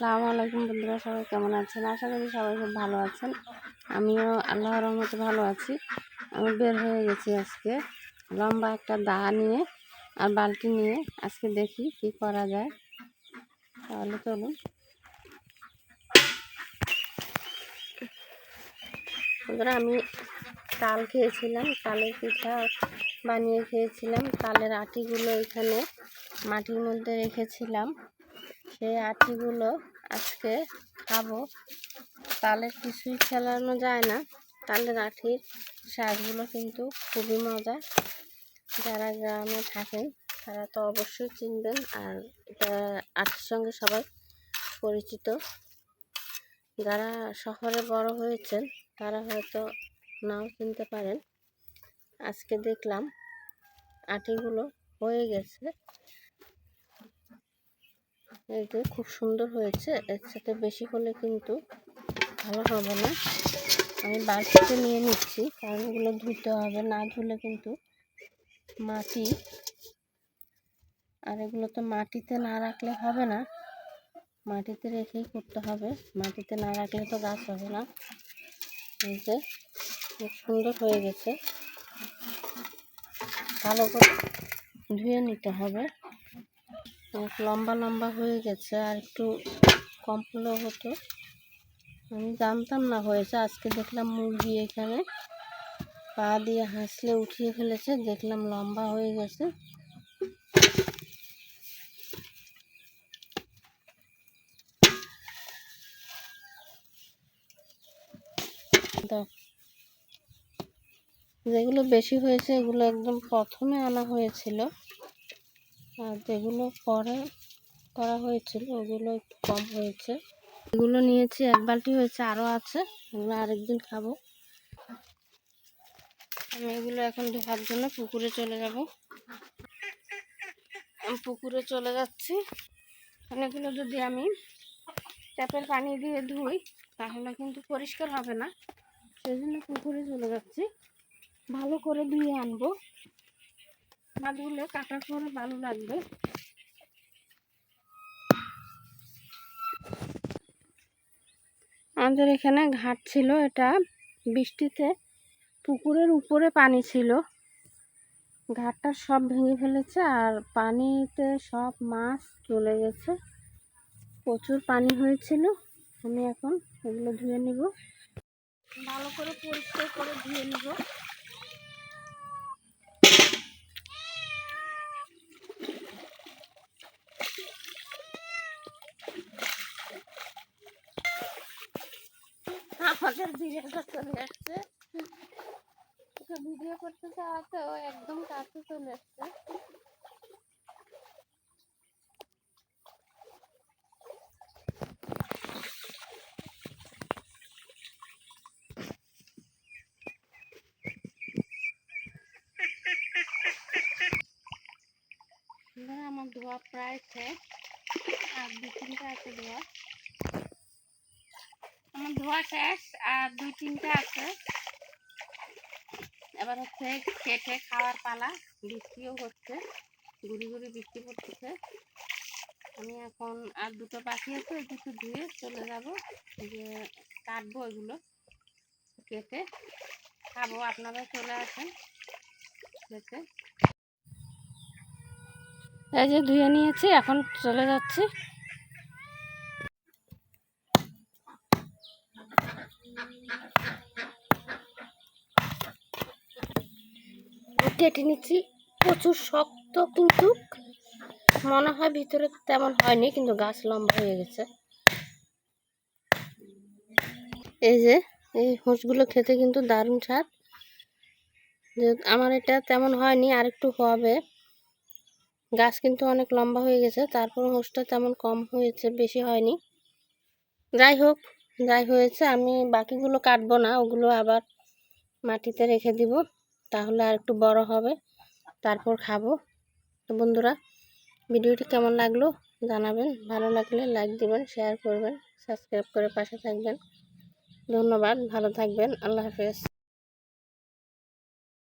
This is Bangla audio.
আসসালামু আলাইকুম বন্ধুরা, সবাই কেমন আছেন? আশা করি সবাই খুব ভালো আছেন। আমিও আল্লাহ রহমতে ভালো আছি। আমি বের হয়ে গেছি আজকে লম্বা একটা দা নিয়ে আর বালতি নিয়ে। আজকে দেখি কি করা যায়। তাহলে চলুন। বন্ধুরা, আমি তাল খেয়েছিলাম, তালের পিঠা বানিয়ে খেয়েছিলাম। তালের আটিগুলো এখানে মাটির মধ্যে রেখেছিলাম। সেই আটিগুলো আজকে খাব। তালের কিছুই খেলানো যায় না। তালের আটির শাকগুলো কিন্তু খুবই মজা। যারা গ্রামে থাকেন, তারা তো অবশ্যই চিনবেন। আর এটা আটির সঙ্গে সবাই পরিচিত। যারা শহরে বড় হয়েছেন, তারা হয়তো নাও চিনতে পারেন। আজকে দেখলাম আটিগুলো হয়ে গেছে। এই যে খুব সুন্দর হয়েছে। এর সাথে বেশি হলে কিন্তু ভালো হবে না। আমি বালতিতে নিয়ে নিচ্ছি, কারণ এগুলো ধুতে হবে, না ধুলে কিন্তু মাটি, আর এগুলো তো মাটিতে না রাখলে হবে না। মাটিতে রেখেই করতে হবে। মাটিতে না রাখলে তো গাছ হবে না। এই যে, খুব সুন্দর হয়ে গেছে। ভালো করে ধুয়ে নিতে হবে। লম্বা লম্বা হয়ে গেছে, আর একটু কম হলেও হতো। আমি জানতাম না হয়েছে, আজকে দেখলাম মুরগি এখানে পা দিয়ে হাসলে উঠিয়ে ফেলেছে, দেখলাম লম্বা হয়ে গেছে। যেগুলো বেশি হয়েছে, এগুলো একদম প্রথমে আনা হয়েছিল। আর যেগুলো পরে করা হয়েছিল ওগুলো একটু কম হয়েছে। এগুলো নিয়েছি এক বালতি হয়েছে আরও আছে। এগুলো আরেকদিন খাব। আমি এগুলো এখন ধোয়ার জন্য পুকুরে চলে যাব। আমি পুকুরে চলে যাচ্ছি। অনেকগুলো যদি আমি ট্যাপের পানি দিয়ে ধুই তাহলে কিন্তু পরিষ্কার হবে না। সেই জন্য পুকুরে চলে যাচ্ছি। ভালো করে ধুয়ে আনব। ধুলে কাটার পরে ভালো লাগবে। আমাদের এখানে ঘাট ছিল, এটা বৃষ্টিতে পুকুরের উপরে পানি ছিল। ঘাটটা সব ভেঙে ফেলেছে আর পানিতে সব মাছ চলে গেছে। প্রচুর পানি হয়েছিল, আমি এখন এগুলো ধুয়ে নিব। ভালো করে পরিষ্কার করে ধুয়ে নিব। আমাদের চলে আসছে ভিডিও করতে চাওয়াতে ও একদম কাছে চলে আসছে আমার ধোয়া প্রায় শেষ, আর দু তিনটা আছে ধোয়া। আমার ধোয়া শেষ আর দুই তিনটা আছে। এবার হচ্ছে কেটে খাওয়ার পালা, বৃষ্টিও হচ্ছে, গুড়ি গুড়ি বৃষ্টি পড়তেছে। আমি এখন আর দুটো বাকি আছে দুটো ধুয়ে চলে যাব যে কাটবো এগুলো, কেটে খাব আপনারা চলে আসেন কেটে এই যে ধুয়ে নিয়েছি, এখন চলে যাচ্ছি। কেটে নিচ্ছি। প্রচুর শক্ত কিন্তু মনে হয় ভিতরে তেমন হয়নি, কিন্তু গাছ লম্বা হয়ে গেছে। এই যে, এই হোঁসগুলো খেতে কিন্তু দারুণ স্বাদ। আমার এটা তেমন হয়নি আর একটু হবে। গাছ কিন্তু অনেক লম্বা হয়ে গেছে তারপর হোঁসটা তেমন কম হয়েছে, বেশি হয়নি। যাই হোক যাই হয়েছে, আমি বাকিগুলো কাটবো না, ওগুলো আবার মাটিতে রেখে দিব, তাহলে আর একটু বড় হবে, তারপর খাব। তো বন্ধুরা, ভিডিওটি কেমন লাগল জানাবেন, ভালো লাগলে লাইক দিবেন, শেয়ার করবেন, সাবস্ক্রাইব করে পাশে থাকবেন। ধন্যবাদ, ভালো থাকবেন, আল্লাহ হাফেজ।